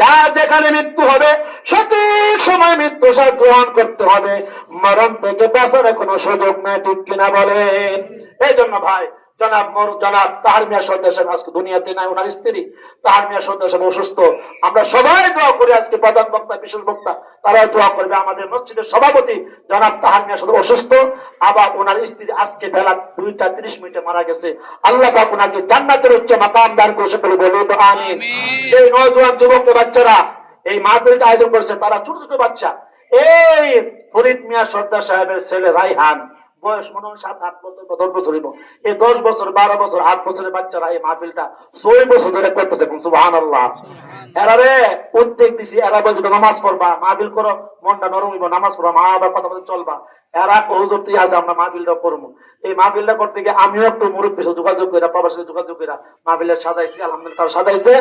যা যেখানে মৃত্যু হবে, সঠিক সময় মৃত্যু সার গ্রহণ করতে হবে। মরণ থেকে বাঁচার কোনো সুযোগ নেই, ঠিক কিনা বলেন? এই জন্য ভাই জনাব মর জনাব তাহার মিয়া সর্দার সাহেব আজকে দুনিয়াতে নাই ওনার স্ত্রী। তাহার মিয়া সর্দার সাহেব অসুস্থ। আমরা সবাই দোয়া করি আজকে প্রধান বক্তা বিশেষ বক্তা তারা দোয়া করবে আমাদের মসজিদের সভাপতি জনাব তাহার মিয়া সর্দার অসুস্থ। আবার ওনার স্ত্রী আজকে বেলা দুইটা তিরিশ মিনিটে মারা গেছে। আল্লাহ পাক ওনাকে জান্নাতের উচ্চ মাকাম দান বলে তো আমিন। সেই নজওয়ান যুবক বাচ্চারা এই মাহফিলটা আয়োজন করছে তারা ছোট ছোট বাচ্চা। এই ফরিদ মিয়া সর্দার সাহেবের ছেলে রাইহান বয়স মনে হয় সাত আট বছর বা দশ বছর হইব। এই দশ বছর বারো বছর আট বছরের বাচ্চারা এই মাহফিলটা ছয় বছর ধরে করতেছে সুবাহান আল্লাহ এরা রে উদ্যোগ দিছি এরা বলছে নামাজ পড়বা মাহফিল করো মনটা নরম হইব নামাজ পড়বা মা বাবার কথা বলে চলবা। এরা হুজুর তুই আজ আমরা মাহফিলটা করব। এই মাহফিলটা করতে গিয়ে আমিও একটু মুরব্বী সাথে যোগাযোগ করে সাথে যোগাযোগ করে মাহফিলের সাজাইছি আলহামদুলিল্লাহ তারা সাজাইছে।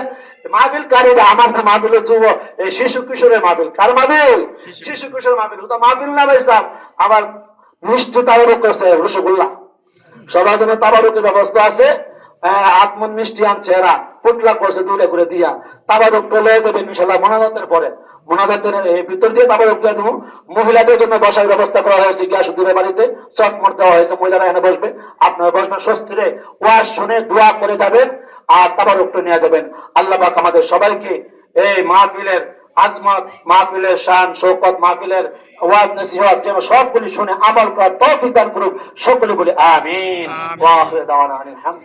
মাহফিল কারিরা আমার না মাহফিলের যুব এই শিশু কিশোরের মাহফিল। কার মাহফিল? শিশু কিশোরের মাহফিল। ওটা মাহফিল না ভাইসাব আবার মিষ্টি তাবারুক রসগোল্লা। সবার জন্য তাবারুকের ব্যবস্থা আছে। মিষ্টি আনছে এরা করছে দূরে করে দিয়া। তাবারুক দেবে ইনশাল্লাহ মনাজাতের পরে। ভিতর দিয়ে তাবারুক দিয়ে দেবো। মহিলাদের জন্য বসার ব্যবস্থা করা হয়েছে গিয়াসুদ্দিনের বাড়িতে। চটমট দেওয়া হয়েছে, মহিলারা এখানে বসবে। আপনারা বসবেন, স্বস্তিরে ওয়াজ শুনে দোয়া করে যাবেন আর তাবারুকটা নিয়ে যাবেন। আল্লাহ আমাদের সবাইকে এই মাহফিলের আজমত মাহফিলের শান শৌকত মাহফিলের ওয়াজ নসিহত যেন সবগুলি শুনে আমল করার তৌফিক দান করুক সকলে বলে আমিন। ওয়া আখির দাওয়ানা আনিল হামদ